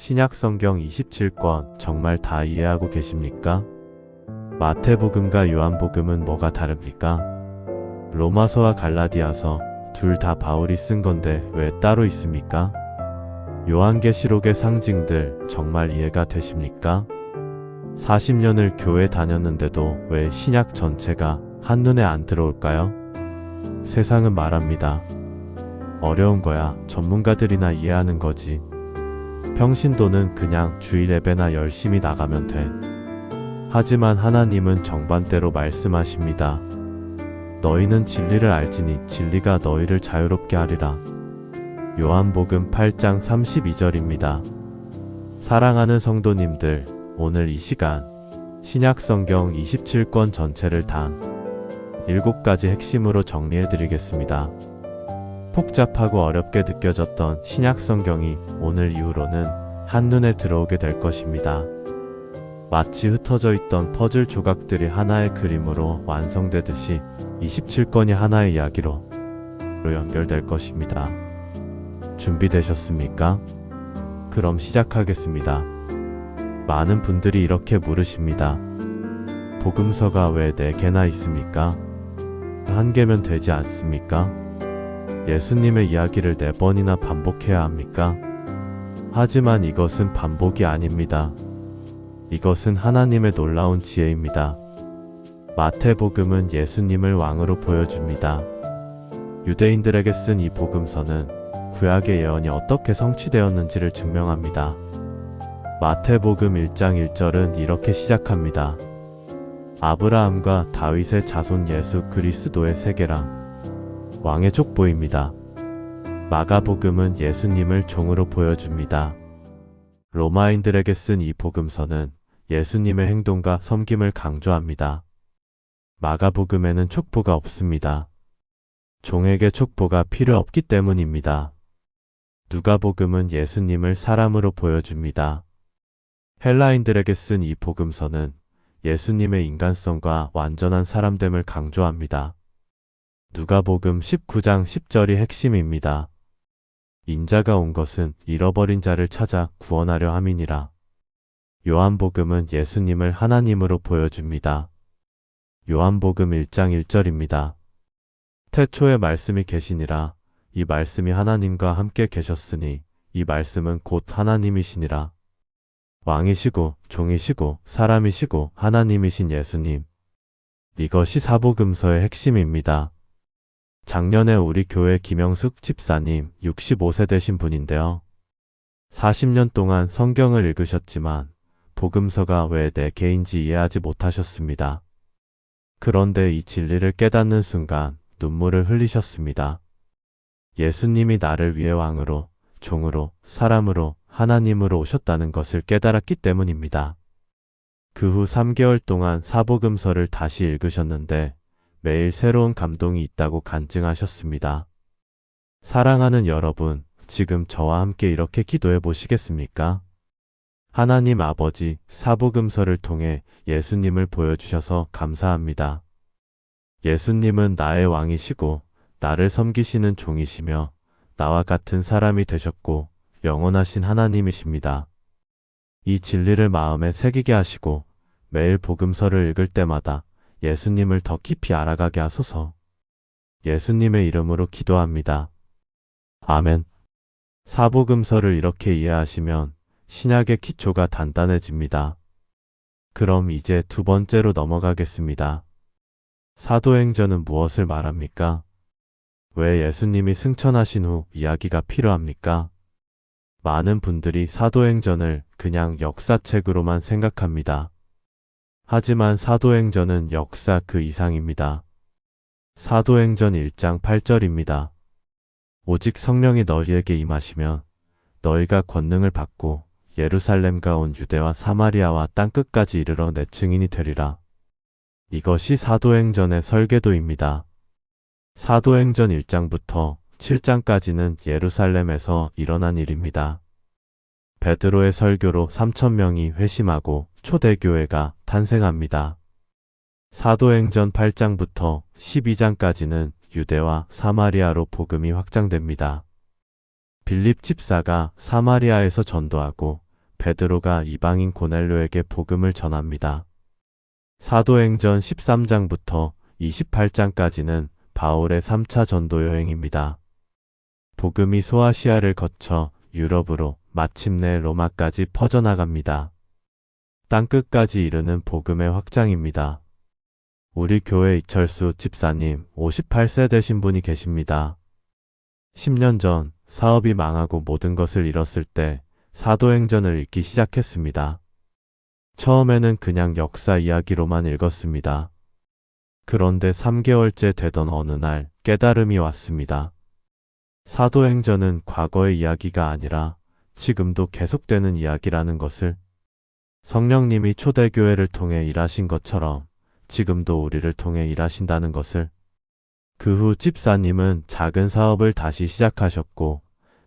신약 성경 27권 정말 다 이해하고 계십니까? 마태복음과 요한복음은 뭐가 다릅니까? 로마서와 갈라디아서 둘 다 바울이 쓴 건데 왜 따로 있습니까? 요한계시록의 상징들 정말 이해가 되십니까? 40년을 교회 다녔는데도 왜 신약 전체가 한눈에 안 들어올까요? 세상은 말합니다. 어려운 거야 전문가들이나 이해하는 거지. 평신도는 그냥 주일 예배나 열심히 나가면 돼. 하지만 하나님은 정반대로 말씀하십니다. 너희는 진리를 알지니 진리가 너희를 자유롭게 하리라. 요한복음 8장 32절입니다. 사랑하는 성도님들, 오늘 이 시간 신약 성경 27권 전체를 단 7가지 핵심으로 정리해 드리겠습니다. 복잡하고 어렵게 느껴졌던 신약 성경이 오늘 이후로는 한눈에 들어오게 될 것입니다. 마치 흩어져 있던 퍼즐 조각들이 하나의 그림으로 완성되듯이 27권이 하나의 이야기로 연결될 것입니다. 준비되셨습니까? 그럼 시작하겠습니다. 많은 분들이 이렇게 물으십니다. 복음서가 왜 4개나 있습니까? 한 개면 되지 않습니까? 예수님의 이야기를 4번이나 반복해야 합니까? 하지만 이것은 반복이 아닙니다. 이것은 하나님의 놀라운 지혜입니다. 마태복음은 예수님을 왕으로 보여줍니다. 유대인들에게 쓴 이 복음서는 구약의 예언이 어떻게 성취되었는지를 증명합니다. 마태복음 1장 1절은 이렇게 시작합니다. 아브라함과 다윗의 자손 예수 그리스도의 세계라. 왕의 족보입니다. 마가복음은 예수님을 종으로 보여줍니다. 로마인들에게 쓴 이 복음서는 예수님의 행동과 섬김을 강조합니다. 마가복음에는 촉보가 없습니다. 종에게 촉보가 필요 없기 때문입니다. 누가복음은 예수님을 사람으로 보여줍니다. 헬라인들에게 쓴 이 복음서는 예수님의 인간성과 완전한 사람됨을 강조합니다. 누가복음 19장 10절이 핵심입니다. 인자가 온 것은 잃어버린 자를 찾아 구원하려 함이니라. 요한복음은 예수님을 하나님으로 보여줍니다. 요한복음 1장 1절입니다. 태초에 말씀이 계시니라. 이 말씀이 하나님과 함께 계셨으니 이 말씀은 곧 하나님이시니라. 왕이시고 종이시고 사람이시고 하나님이신 예수님. 이것이 사복음서의 핵심입니다. 작년에 우리 교회 김영숙 집사님 65세 되신 분인데요. 40년 동안 성경을 읽으셨지만 복음서가 왜 내 개인지 이해하지 못하셨습니다. 그런데 이 진리를 깨닫는 순간 눈물을 흘리셨습니다. 예수님이 나를 위해 왕으로, 종으로, 사람으로, 하나님으로 오셨다는 것을 깨달았기 때문입니다. 그 후 3개월 동안 사복음서를 다시 읽으셨는데 매일 새로운 감동이 있다고 간증하셨습니다. 사랑하는 여러분, 지금 저와 함께 이렇게 기도해 보시겠습니까? 하나님 아버지 사복음서를 통해 예수님을 보여주셔서 감사합니다. 예수님은 나의 왕이시고 나를 섬기시는 종이시며 나와 같은 사람이 되셨고 영원하신 하나님이십니다. 이 진리를 마음에 새기게 하시고 매일 복음서를 읽을 때마다 예수님을 더 깊이 알아가게 하소서. 예수님의 이름으로 기도합니다. 아멘. 사복음서를 이렇게 이해하시면 신약의 기초가 단단해집니다. 그럼 이제 두 번째로 넘어가겠습니다. 사도행전은 무엇을 말합니까? 왜 예수님이 승천하신 후 이야기가 필요합니까? 많은 분들이 사도행전을 그냥 역사책으로만 생각합니다. 하지만 사도행전은 역사 그 이상입니다. 사도행전 1장 8절입니다. 오직 성령이 너희에게 임하시면 너희가 권능을 받고 예루살렘과 온 유대와 사마리아와 땅끝까지 이르러 내 증인이 되리라. 이것이 사도행전의 설계도입니다. 사도행전 1장부터 7장까지는 예루살렘에서 일어난 일입니다. 베드로의 설교로 3천명이 회심하고 초대교회가 탄생합니다. 사도행전 8장부터 12장까지는 유대와 사마리아로 복음이 확장됩니다. 빌립 집사가 사마리아에서 전도하고 베드로가 이방인 고넬료에게 복음을 전합니다. 사도행전 13장부터 28장까지는 바울의 3차 전도 여행입니다. 복음이 소아시아를 거쳐 유럽으로 마침내 로마까지 퍼져나갑니다. 땅끝까지 이르는 복음의 확장입니다. 우리 교회 이철수 집사님 58세 되신 분이 계십니다. 10년 전 사업이 망하고 모든 것을 잃었을 때 사도행전을 읽기 시작했습니다. 처음에는 그냥 역사 이야기로만 읽었습니다. 그런데 3개월째 되던 어느 날 깨달음이 왔습니다. 사도행전은 과거의 이야기가 아니라 지금도 계속되는 이야기라는 것을 성령님이 초대교회를 통해 일하신 것처럼 지금도 우리를 통해 일하신다는 것을 그 후 집사님은 작은 사업을 다시 시작하셨고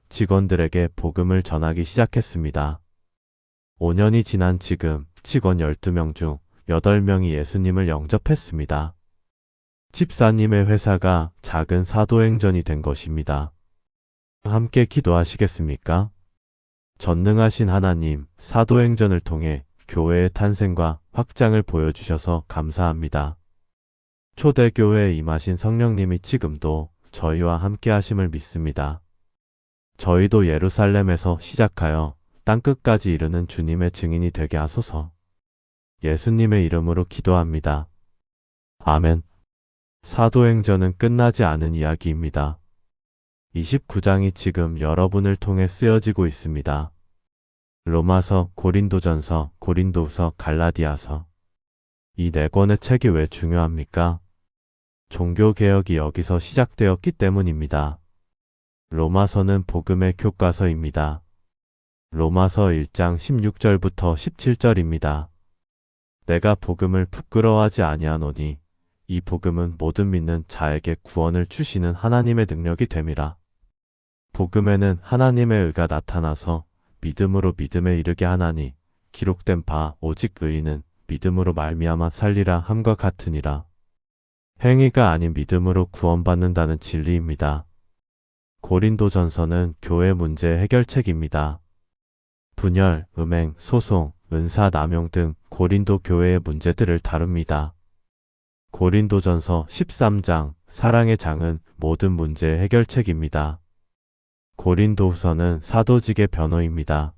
직원들에게 복음을 전하기 시작했습니다. 5년이 지난 지금 직원 12명 중 8명이 예수님을 영접했습니다. 집사님의 회사가 작은 사도행전이 된 것입니다. 함께 기도하시겠습니까? 전능하신 하나님, 사도행전을 통해 교회의 탄생과 확장을 보여주셔서 감사합니다. 초대교회에 임하신 성령님이 지금도 저희와 함께 하심을 믿습니다. 저희도 예루살렘에서 시작하여 땅끝까지 이르는 주님의 증인이 되게 하소서. 예수님의 이름으로 기도합니다. 아멘. 사도행전은 끝나지 않은 이야기입니다. 29장이 지금 여러분을 통해 쓰여지고 있습니다. 로마서, 고린도전서, 고린도후서, 갈라디아서. 이 네 권의 책이 왜 중요합니까? 종교개혁이 여기서 시작되었기 때문입니다. 로마서는 복음의 교과서입니다. 로마서 1장 16절부터 17절입니다. 내가 복음을 부끄러워하지 아니하노니 이 복음은 모든 믿는 자에게 구원을 주시는 하나님의 능력이 됨이라. 복음에는 하나님의 의가 나타나서 믿음으로 믿음에 이르게 하나니 기록된 바 오직 의인은 믿음으로 말미암아 살리라 함과 같으니라. 행위가 아닌 믿음으로 구원받는다는 진리입니다. 고린도전서는 교회 문제 해결책입니다. 분열, 음행, 소송, 은사 남용 등 고린도 교회의 문제들을 다룹니다. 고린도전서 13장 사랑의 장은 모든 문제 해결책입니다. 고린도후서는 사도직의 변호입니다.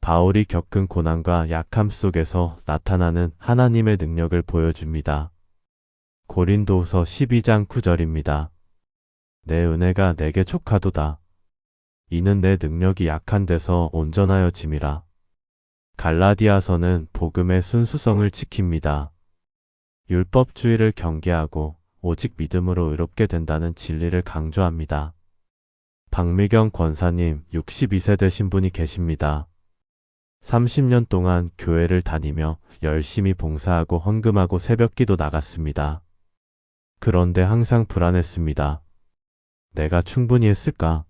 바울이 겪은 고난과 약함 속에서 나타나는 하나님의 능력을 보여줍니다. 고린도후서 12장 9절입니다. 내 은혜가 내게 촉하도다. 이는 내 능력이 약한 데서 온전하여 짐이라. 갈라디아서는 복음의 순수성을 지킵니다. 율법주의를 경계하고 오직 믿음으로 의롭게 된다는 진리를 강조합니다. 박미경 권사님 62세 되신 분이 계십니다. 30년 동안 교회를 다니며 열심히 봉사하고 헌금하고 새벽기도 나갔습니다. 그런데 항상 불안했습니다. 내가 충분히 했을까?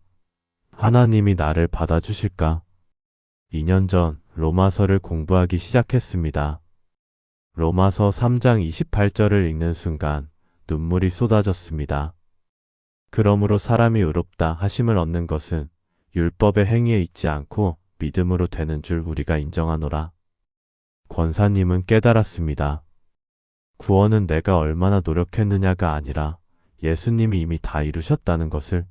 하나님이 나를 받아주실까? 2년 전 로마서를 공부하기 시작했습니다. 로마서 3장 28절을 읽는 순간 눈물이 쏟아졌습니다. 그러므로 사람이 의롭다 하심을 얻는 것은 율법의 행위에 있지 않고 믿음으로 되는 줄 우리가 인정하노라. 권사님은 깨달았습니다. 구원은 내가 얼마나 노력했느냐가 아니라 예수님이 이미 다 이루셨다는 것을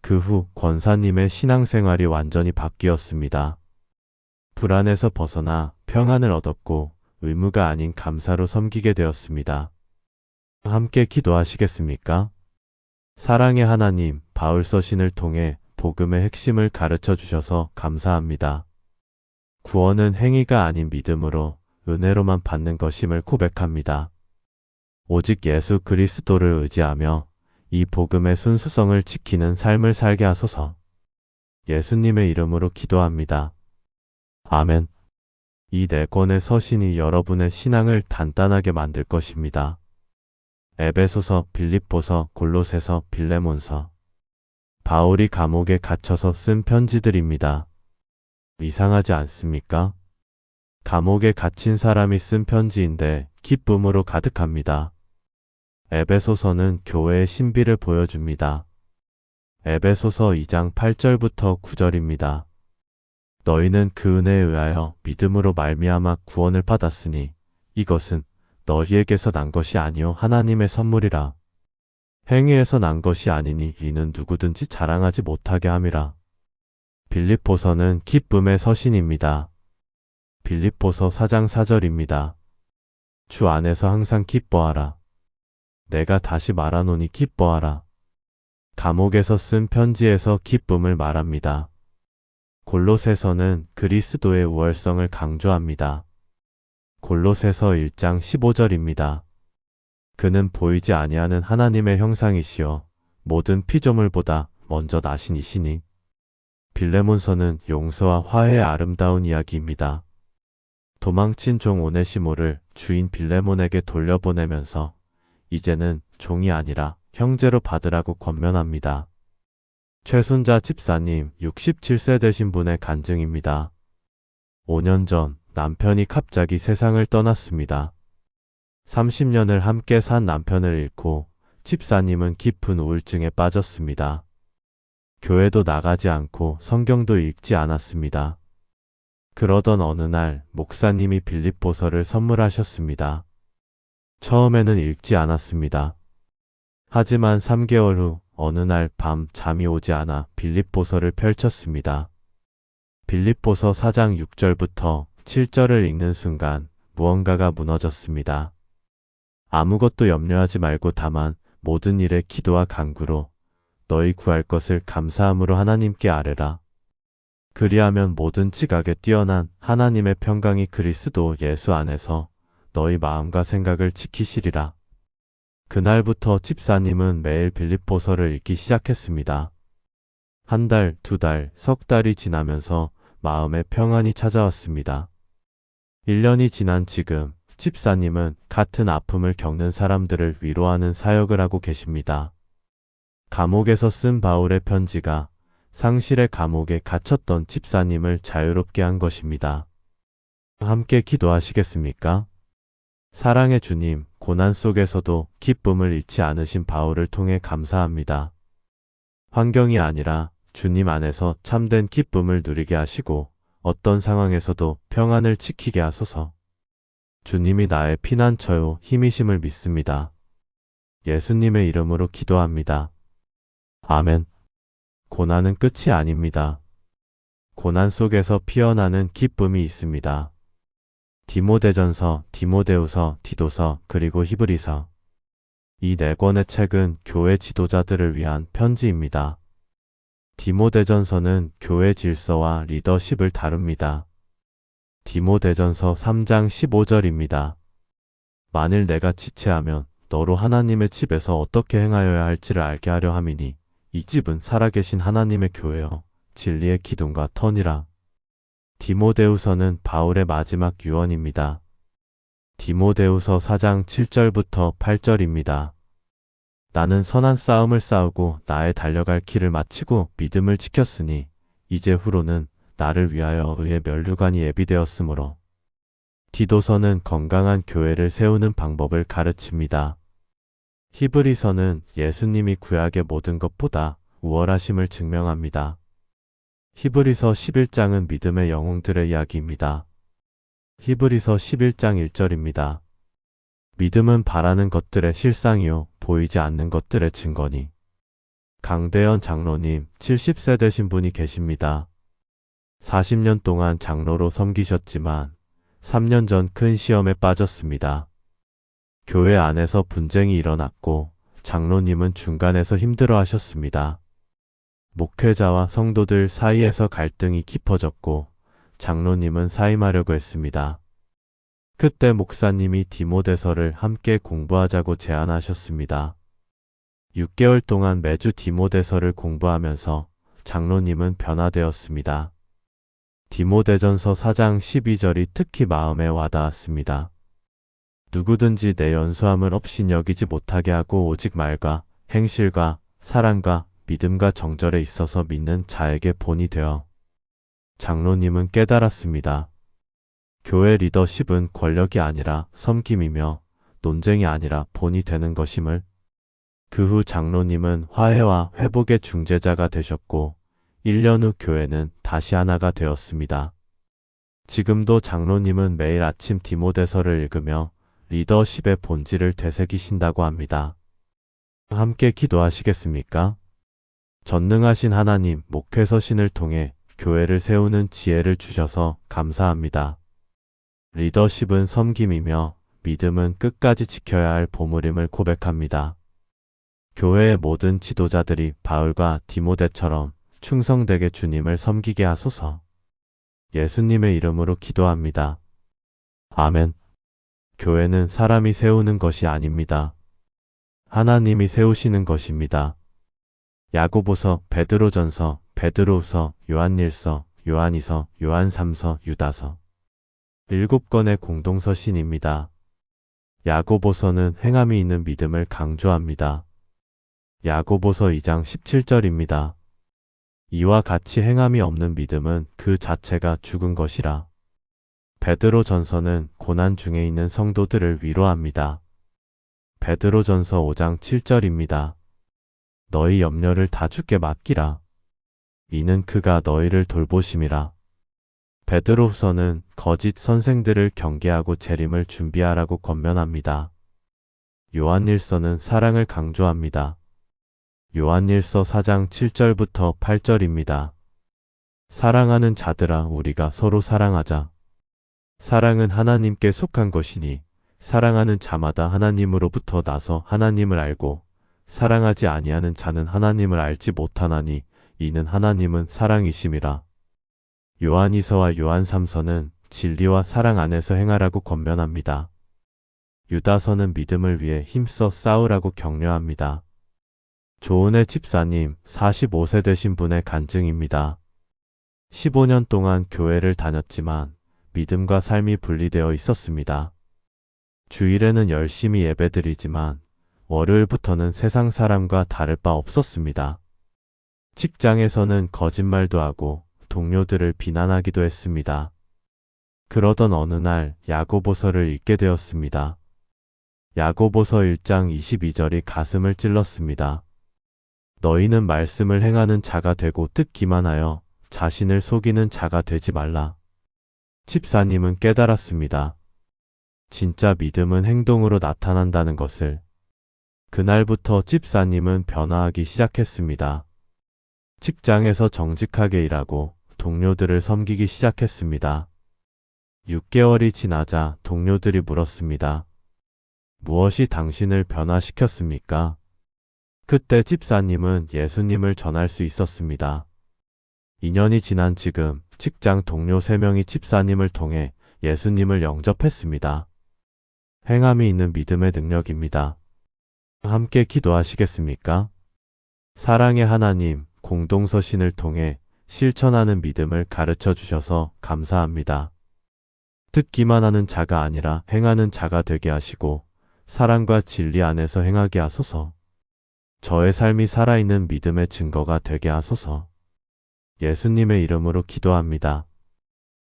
그 후 권사님의 신앙생활이 완전히 바뀌었습니다. 불안에서 벗어나 평안을 얻었고 의무가 아닌 감사로 섬기게 되었습니다. 함께 기도하시겠습니까? 사랑의 하나님, 바울 서신을 통해 복음의 핵심을 가르쳐 주셔서 감사합니다. 구원은 행위가 아닌 믿음으로 은혜로만 받는 것임을 고백합니다. 오직 예수 그리스도를 의지하며 이 복음의 순수성을 지키는 삶을 살게 하소서. 예수님의 이름으로 기도합니다. 아멘. 이 네 권의 서신이 여러분의 신앙을 단단하게 만들 것입니다. 에베소서, 빌립보서, 골로새서, 빌레몬서. 바울이 감옥에 갇혀서 쓴 편지들입니다. 이상하지 않습니까? 감옥에 갇힌 사람이 쓴 편지인데 기쁨으로 가득합니다. 에베소서는 교회의 신비를 보여줍니다. 에베소서 2장 8절부터 9절입니다. 너희는 그 은혜에 의하여 믿음으로 말미암아 구원을 받았으니 이것은 너희에게서 난 것이 아니요 하나님의 선물이라. 행위에서 난 것이 아니니 이는 누구든지 자랑하지 못하게 함이라. 빌립보서는 기쁨의 서신입니다. 빌립보서 4장 4절입니다. 주 안에서 항상 기뻐하라. 내가 다시 말하노니 기뻐하라. 감옥에서 쓴 편지에서 기쁨을 말합니다. 골로새서는 그리스도의 우월성을 강조합니다. 골로새서 1장 15절입니다. 그는 보이지 아니하는 하나님의 형상이시여 모든 피조물보다 먼저 나신 이시니 빌레몬서는 용서와 화해의 아름다운 이야기입니다. 도망친 종 오네시모를 주인 빌레몬에게 돌려보내면서 이제는 종이 아니라 형제로 받으라고 권면합니다. 최순자 집사님 67세 되신 분의 간증입니다. 5년 전 남편이 갑자기 세상을 떠났습니다. 30년을 함께 산 남편을 잃고 집사님은 깊은 우울증에 빠졌습니다. 교회도 나가지 않고 성경도 읽지 않았습니다. 그러던 어느 날 목사님이 빌립보서를 선물하셨습니다. 처음에는 읽지 않았습니다. 하지만 3개월 후 어느 날 밤 잠이 오지 않아 빌립보서를 펼쳤습니다. 빌립보서 4장 6절부터 7절을 읽는 순간 무언가가 무너졌습니다. 아무것도 염려하지 말고 다만 모든 일에 기도와 간구로 너희 구할 것을 감사함으로 하나님께 아뢰라. 그리하면 모든 지각에 뛰어난 하나님의 평강이 그리스도 예수 안에서 너희 마음과 생각을 지키시리라. 그날부터 집사님은 매일 빌립보서를 읽기 시작했습니다. 한 달, 두 달, 석 달이 지나면서 마음에 평안이 찾아왔습니다. 1년이 지난 지금 집사님은 같은 아픔을 겪는 사람들을 위로하는 사역을 하고 계십니다. 감옥에서 쓴 바울의 편지가 상실의 감옥에 갇혔던 집사님을 자유롭게 한 것입니다. 함께 기도하시겠습니까? 사랑의 주님, 고난 속에서도 기쁨을 잃지 않으신 바울을 통해 감사합니다. 환경이 아니라 주님 안에서 참된 기쁨을 누리게 하시고 어떤 상황에서도 평안을 지키게 하소서. 주님이 나의 피난처요 힘이심을 믿습니다. 예수님의 이름으로 기도합니다. 아멘. 고난은 끝이 아닙니다. 고난 속에서 피어나는 기쁨이 있습니다. 디모데전서, 디모데우서, 디도서, 그리고 히브리서. 이 네 권의 책은 교회 지도자들을 위한 편지입니다. 디모데전서는 교회 질서와 리더십을 다룹니다. 디모데전서 3장 15절입니다. 만일 내가 지체하면 너로 하나님의 집에서 어떻게 행하여야 할지를 알게 하려 함이니 이 집은 살아계신 하나님의 교회여 진리의 기둥과 터니라. 디모데우서는 바울의 마지막 유언입니다. 디모데우서 4장 7절부터 8절입니다. 나는 선한 싸움을 싸우고 나의 달려갈 길을 마치고 믿음을 지켰으니 이제 후로는 나를 위하여 의의 면류관이 예비되었으므로 디도서는 건강한 교회를 세우는 방법을 가르칩니다. 히브리서는 예수님이 구약의 모든 것보다 우월하심을 증명합니다. 히브리서 11장은 믿음의 영웅들의 이야기입니다. 히브리서 11장 1절입니다. 믿음은 바라는 것들의 실상이요 보이지 않는 것들의 증거니. 강대현 장로님 70세 되신 분이 계십니다. 40년 동안 장로로 섬기셨지만 3년 전 큰 시험에 빠졌습니다. 교회 안에서 분쟁이 일어났고 장로님은 중간에서 힘들어 하셨습니다. 목회자와 성도들 사이에서 갈등이 깊어졌고 장로님은 사임하려고 했습니다. 그때 목사님이 디모데서를 함께 공부하자고 제안하셨습니다. 6개월 동안 매주 디모데서를 공부하면서 장로님은 변화되었습니다. 디모데전서 4장 12절이 특히 마음에 와닿았습니다. 누구든지 내 연수함을 없인 여기지 못하게 하고 오직 말과 행실과 사랑과 믿음과 정절에 있어서 믿는 자에게 본이 되어 장로님은 깨달았습니다. 교회 리더십은 권력이 아니라 섬김이며 논쟁이 아니라 본이 되는 것임을 그 후 장로님은 화해와 회복의 중재자가 되셨고 1년 후 교회는 다시 하나가 되었습니다. 지금도 장로님은 매일 아침 디모데서를 읽으며 리더십의 본질을 되새기신다고 합니다. 함께 기도하시겠습니까? 전능하신 하나님 목회서신을 통해 교회를 세우는 지혜를 주셔서 감사합니다. 리더십은 섬김이며 믿음은 끝까지 지켜야 할 보물임을 고백합니다. 교회의 모든 지도자들이 바울과 디모데처럼 충성되게 주님을 섬기게 하소서. 예수님의 이름으로 기도합니다. 아멘. 교회는 사람이 세우는 것이 아닙니다. 하나님이 세우시는 것입니다. 야고보서, 베드로전서, 베드로후서, 요한일서, 요한이서, 요한삼서, 유다서. 일곱 권의 공동서신입니다. 야고보서는 행함이 있는 믿음을 강조합니다. 야고보서 2장 17절입니다. 이와 같이 행함이 없는 믿음은 그 자체가 죽은 것이라. 베드로 전서는 고난 중에 있는 성도들을 위로합니다. 베드로 전서 5장 7절입니다. 너희 염려를 다 주께 맡기라. 이는 그가 너희를 돌보심이라. 베드로후서는 거짓 선생들을 경계하고 재림을 준비하라고 권면합니다. 요한일서는 사랑을 강조합니다. 요한일서 4장 7절부터 8절입니다. 사랑하는 자들아 우리가 서로 사랑하자. 사랑은 하나님께 속한 것이니 사랑하는 자마다 하나님으로부터 나서 하나님을 알고 사랑하지 아니하는 자는 하나님을 알지 못하나니 이는 하나님은 사랑이심이라. 요한이서와 요한삼서는 진리와 사랑 안에서 행하라고 권면합니다. 유다서는 믿음을 위해 힘써 싸우라고 격려합니다. 조은의 집사님 45세 되신 분의 간증입니다. 15년 동안 교회를 다녔지만 믿음과 삶이 분리되어 있었습니다. 주일에는 열심히 예배드리지만 월요일부터는 세상 사람과 다를 바 없었습니다. 직장에서는 거짓말도 하고 동료들을 비난하기도 했습니다. 그러던 어느 날 야고보서를 읽게 되었습니다. 야고보서 1장 22절이 가슴을 찔렀습니다. 너희는 말씀을 행하는 자가 되고 듣기만 하여 자신을 속이는 자가 되지 말라. 집사님은 깨달았습니다. 진짜 믿음은 행동으로 나타난다는 것을. 그날부터 집사님은 변화하기 시작했습니다. 직장에서 정직하게 일하고 동료들을 섬기기 시작했습니다. 6개월이 지나자 동료들이 물었습니다. 무엇이 당신을 변화시켰습니까? 그때 집사님은 예수님을 전할 수 있었습니다. 2년이 지난 지금 직장 동료 3명이 집사님을 통해 예수님을 영접했습니다. 행함이 있는 믿음의 능력입니다. 함께 기도하시겠습니까? 사랑의 하나님, 공동서신을 통해 실천하는 믿음을 가르쳐 주셔서 감사합니다. 듣기만 하는 자가 아니라 행하는 자가 되게 하시고 사랑과 진리 안에서 행하게 하소서. 저의 삶이 살아있는 믿음의 증거가 되게 하소서. 예수님의 이름으로 기도합니다.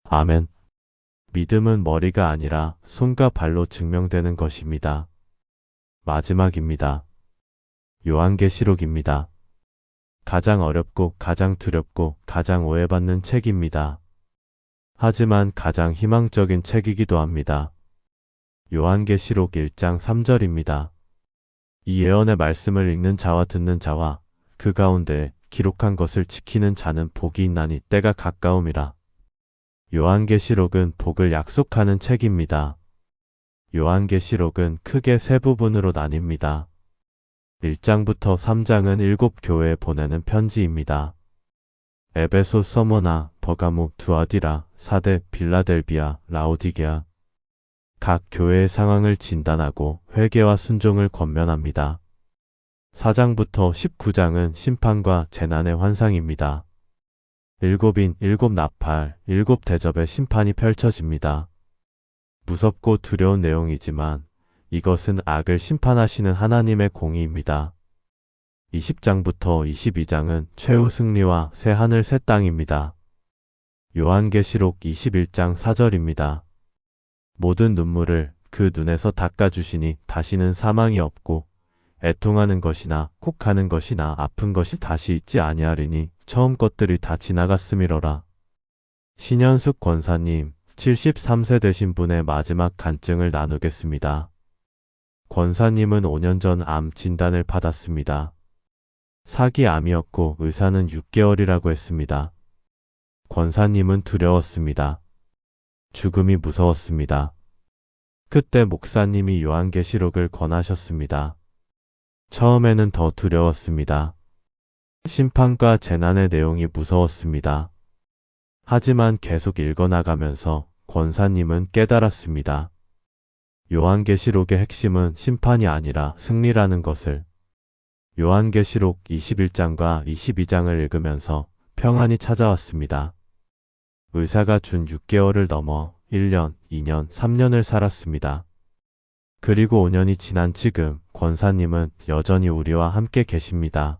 아멘. 믿음은 머리가 아니라 손과 발로 증명되는 것입니다. 마지막입니다. 요한계시록입니다. 가장 어렵고 가장 두렵고 가장 오해받는 책입니다. 하지만 가장 희망적인 책이기도 합니다. 요한계시록 1장 3절입니다. 이 예언의 말씀을 읽는 자와 듣는 자와 그 가운데 기록한 것을 지키는 자는 복이 있나니 때가 가까움이라. 요한계시록은 복을 약속하는 책입니다. 요한계시록은 크게 세 부분으로 나뉩니다. 1장부터 3장은 일곱 교회에 보내는 편지입니다. 에베소 서머나, 버가모, 두아디라, 사대, 빌라델비아, 라오디게아. 각 교회의 상황을 진단하고 회개와 순종을 권면합니다. 4장부터 19장은 심판과 재난의 환상입니다. 일곱인, 일곱 나팔, 일곱 대접의 심판이 펼쳐집니다. 무섭고 두려운 내용이지만 이것은 악을 심판하시는 하나님의 공의입니다. 20장부터 22장은 최후 승리와 새 하늘 새 땅입니다. 요한계시록 21장 4절입니다. 모든 눈물을 그 눈에서 닦아주시니 다시는 사망이 없고 애통하는 것이나 콕하는 것이나 아픈 것이 다시 있지 아니하리니 처음 것들이 다 지나갔음이로라. 신현숙 권사님, 73세 되신 분의 마지막 간증을 나누겠습니다. 권사님은 5년 전 암 진단을 받았습니다. 사기 암이었고 의사는 6개월이라고 했습니다. 권사님은 두려웠습니다. 죽음이 무서웠습니다. 그때 목사님이 요한계시록을 권하셨습니다. 처음에는 더 두려웠습니다. 심판과 재난의 내용이 무서웠습니다. 하지만 계속 읽어나가면서 권사님은 깨달았습니다. 요한계시록의 핵심은 심판이 아니라 승리라는 것을 요한계시록 21장과 22장을 읽으면서 평안이 찾아왔습니다. 의사가 준 6개월을 넘어 1년, 2년, 3년을 살았습니다. 그리고 5년이 지난 지금 권사님은 여전히 우리와 함께 계십니다.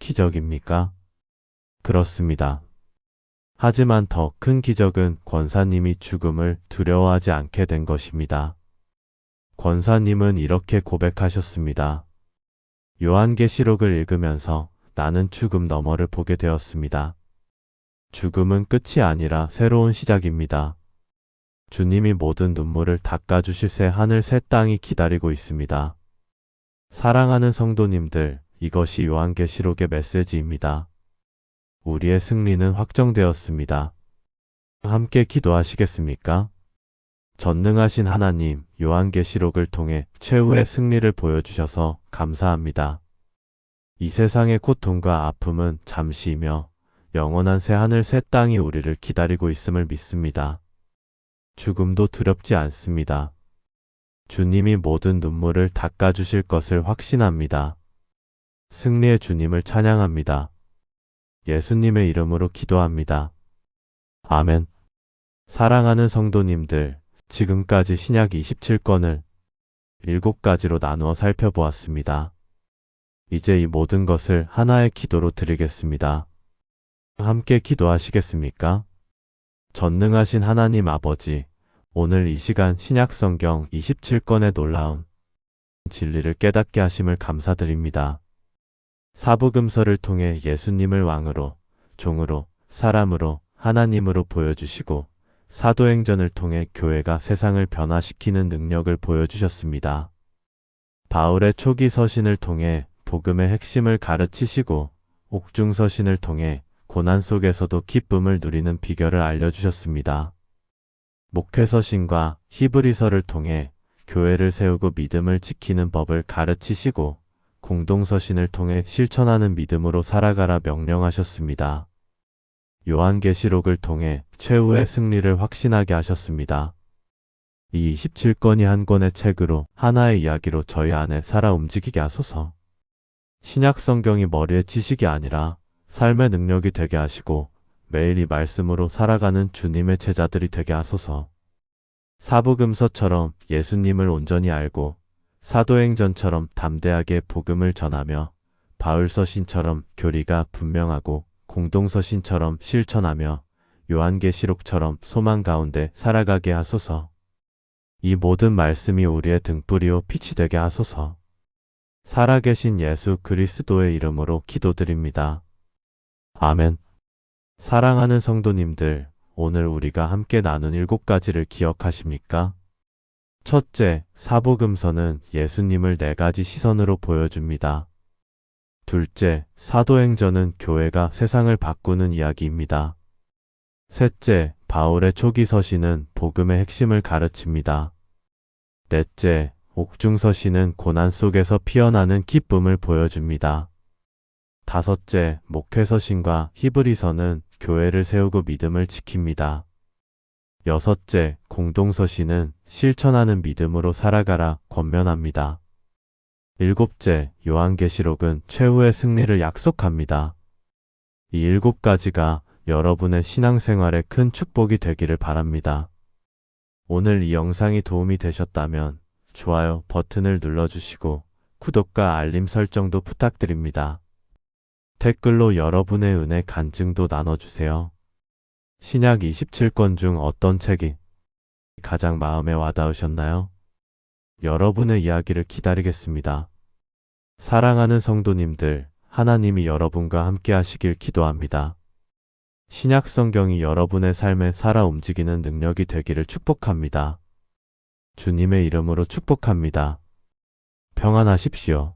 기적입니까? 그렇습니다. 하지만 더 큰 기적은 권사님이 죽음을 두려워하지 않게 된 것입니다. 권사님은 이렇게 고백하셨습니다. 요한계시록을 읽으면서 나는 죽음 너머를 보게 되었습니다. 죽음은 끝이 아니라 새로운 시작입니다. 주님이 모든 눈물을 닦아주실 새 하늘 새 땅이 기다리고 있습니다. 사랑하는 성도님들, 이것이 요한계시록의 메시지입니다. 우리의 승리는 확정되었습니다. 함께 기도하시겠습니까? 전능하신 하나님, 요한계시록을 통해 최후의 승리를 보여주셔서 감사합니다. 이 세상의 고통과 아픔은 잠시이며 영원한 새 하늘 새 땅이 우리를 기다리고 있음을 믿습니다. 죽음도 두렵지 않습니다. 주님이 모든 눈물을 닦아주실 것을 확신합니다. 승리의 주님을 찬양합니다. 예수님의 이름으로 기도합니다. 아멘. 사랑하는 성도님들, 지금까지 신약 27권을 7가지로 나누어 살펴보았습니다. 이제 이 모든 것을 하나의 기도로 드리겠습니다. 함께 기도하시겠습니까? 전능하신 하나님 아버지, 오늘 이 시간 신약 성경 27권의 놀라운 진리를 깨닫게 하심을 감사드립니다. 사부금서를 통해 예수님을 왕으로, 종으로, 사람으로, 하나님으로 보여주시고 사도행전을 통해 교회가 세상을 변화시키는 능력을 보여주셨습니다. 바울의 초기 서신을 통해 복음의 핵심을 가르치시고 옥중 서신을 통해 고난 속에서도 기쁨을 누리는 비결을 알려주셨습니다. 목회 서신과 히브리서를 통해 교회를 세우고 믿음을 지키는 법을 가르치시고 공동서신을 통해 실천하는 믿음으로 살아가라 명령하셨습니다. 요한계시록을 통해 최후의 승리를 확신하게 하셨습니다. 이 27권이 한 권의 책으로 하나의 이야기로 저희 안에 살아 움직이게 하소서. 신약 성경이 머리의 지식이 아니라 삶의 능력이 되게 하시고 매일 이 말씀으로 살아가는 주님의 제자들이 되게 하소서. 사부금서처럼 예수님을 온전히 알고 사도행전처럼 담대하게 복음을 전하며 바울서신처럼 교리가 분명하고 공동서신처럼 실천하며 요한계시록처럼 소망 가운데 살아가게 하소서. 이 모든 말씀이 우리의 등불이요 빛이 되게 하소서. 살아계신 예수 그리스도의 이름으로 기도드립니다. 아멘. 사랑하는 성도님들, 오늘 우리가 함께 나눈 일곱 가지를 기억하십니까? 첫째, 사복음서는 예수님을 네 가지 시선으로 보여줍니다. 둘째, 사도행전은 교회가 세상을 바꾸는 이야기입니다. 셋째, 바울의 초기 서신은 복음의 핵심을 가르칩니다. 넷째, 옥중 서신은 고난 속에서 피어나는 기쁨을 보여줍니다. 다섯째, 목회서신과 히브리서는 교회를 세우고 믿음을 지킵니다. 여섯째, 공동서신은 실천하는 믿음으로 살아가라 권면합니다. 일곱째, 요한계시록은 최후의 승리를 약속합니다. 이 일곱 가지가 여러분의 신앙생활에 큰 축복이 되기를 바랍니다. 오늘 이 영상이 도움이 되셨다면 좋아요 버튼을 눌러주시고 구독과 알림 설정도 부탁드립니다. 댓글로 여러분의 은혜 간증도 나눠주세요. 신약 27권 중 어떤 책이 가장 마음에 와닿으셨나요? 여러분의 이야기를 기다리겠습니다. 사랑하는 성도님들, 하나님이 여러분과 함께 하시길 기도합니다. 신약 성경이 여러분의 삶에 살아 움직이는 능력이 되기를 축복합니다. 주님의 이름으로 축복합니다. 평안하십시오.